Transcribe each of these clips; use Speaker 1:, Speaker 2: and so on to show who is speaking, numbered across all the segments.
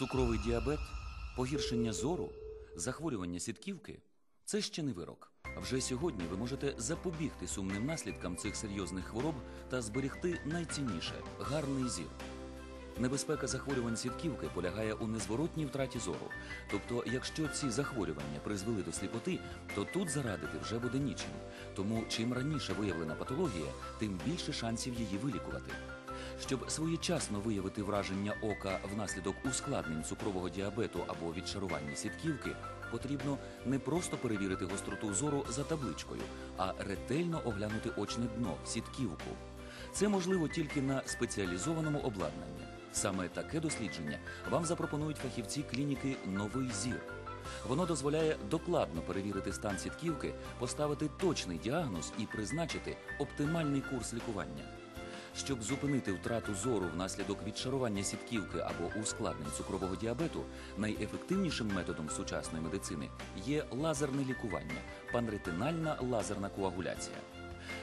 Speaker 1: Цукровий діабет, погіршення зору, захворювання сітківки це ще не вирок. Вже сьогодні ви можете запобігти сумним наслідкам цих серйозних хвороб та зберегти найцінніше гарний зір. Небезпека захворювань сітківки полягає у незворотній втраті зору. Тобто, якщо ці захворювання призвели до сліпоти, то тут зарадити вже буде нічим. Тому чим раніше виявлена патологія, тим більше шансів її вилікувати. Щоб своєчасно виявити враження ока внаслідок ускладнень цукрового діабету або відшарування сітківки, потрібно не просто перевірити гостроту зору за табличкою, а ретельно оглянути очне дно сітківку. Це можливо тільки на спеціалізованому обладнанні. Саме таке дослідження вам запропонують фахівці клініки Новий зір. Воно дозволяє докладно перевірити стан сітківки, поставити точний діагноз і призначити оптимальний курс лікування. Щоб зупинити втрату зору внаслідок відшарування сітківки або ускладнень цукрового діабету, найефективнішим методом сучасної медицини є лазерне лікування, панретинальна лазерна коагуляція.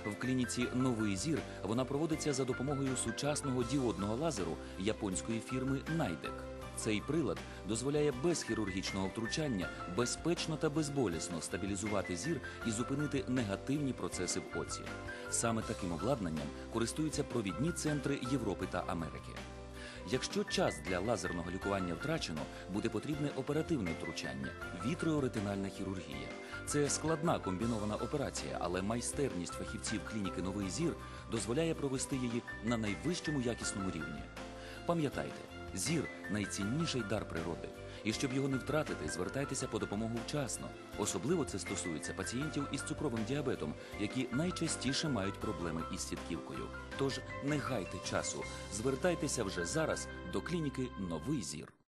Speaker 1: В клініці Новий зір вона проводиться за допомогою сучасного діодного лазеру японської фірми Найдек. Цей прилад дозволяє без хірургічного втручання безпечно та безболісно стабілізувати зір і зупинити негативні процеси в оці. Саме таким обладнанням користуються провідні центри Європи та Америки. Якщо час для лазерного лікування втрачено, буде потрібне оперативне втручання вітреоретинальна хірургія. Це складна комбінована операція, але майстерність фахівців клініки Новий зір дозволяє провести її на найвищому якісному рівні. Пам'ятайте, зір найцінніший дар природи. І щоб його не втратити, звертайтеся по допомогу вчасно. Особливо це стосується пацієнтів із цукровим діабетом, які найчастіше мають проблеми із сітківкою. Тож не гайте часу, звертайтеся вже зараз до клініки Новий зір.